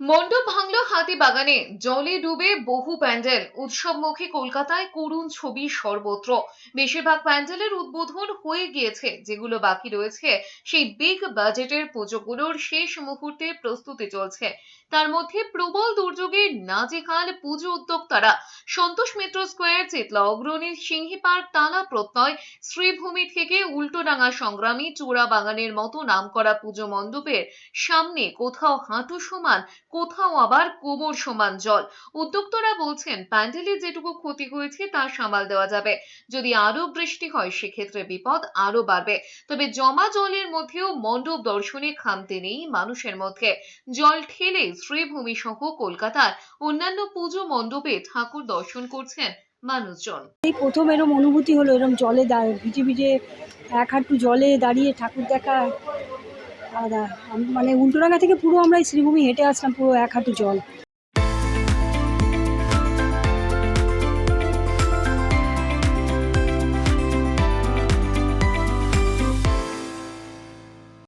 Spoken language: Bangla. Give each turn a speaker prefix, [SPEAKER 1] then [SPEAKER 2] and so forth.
[SPEAKER 1] মণ্ডপ ভাঙল হাতি বাগানে। জলে ডুবে বহু প্যান্ডেল। উৎসবমুখী কলকাতায় করুণ ছবি সর্বত্র। বেশিরভাগ প্যান্ডেলের উদ্বোধন হয়ে গিয়েছে। যেগুলো বাকি রয়েছে, সেই বিগ বাজেটের পুজোগুলোর শেষ মুহূর্তে প্রস্তুতি চলছে। তার মধ্যে প্রবল দুর্যোগে নাজেহাল পুজো উদ্যোক্তারা সন্তোষ মিত্র স্কোয়ার চিতলা অগ্রণী, সিংহী পার্ক টানা প্রত্যয়, শ্রীভূমি থেকে উল্টোডাঙ্গা সংগ্রামী চূড়া বাগানের মতো নামকরা পুজো মণ্ডপের সামনে কোথাও হাঁটু সমান, কোথাও আবার কোমর সমান জল। উদ্যোক্তরা বলছেন প্যান্ডেলের যেটুকু ক্ষতি হয়েছে, তা সামাল দেওয়া যাবে। যদি আরও বৃষ্টি হয়, সেক্ষেত্রে বিপদ আরও বাড়বে। তবে জমা জলের মধ্যেও মণ্ডপ দর্শনে খামতে নেই মানুষের মধ্যে। জল ঠেলে শ্রীভূমি সহ কলকাতার অন্যান্য পুজো মণ্ডপে ঠাকুর দর্শন করছেন মানুষজন।
[SPEAKER 2] এই প্রথম এরম অনুভূতি হলো, এরম জলে ভিজে ভিজে এক হাঁটু জলে দাঁড়িয়ে ঠাকুর দেখা আলাদা। মানে উল্টোডাঙ্গা থেকে পুরো আমরা এই শ্রীভূমি হেঁটে আসলাম পুরো এক হাঁটু জল।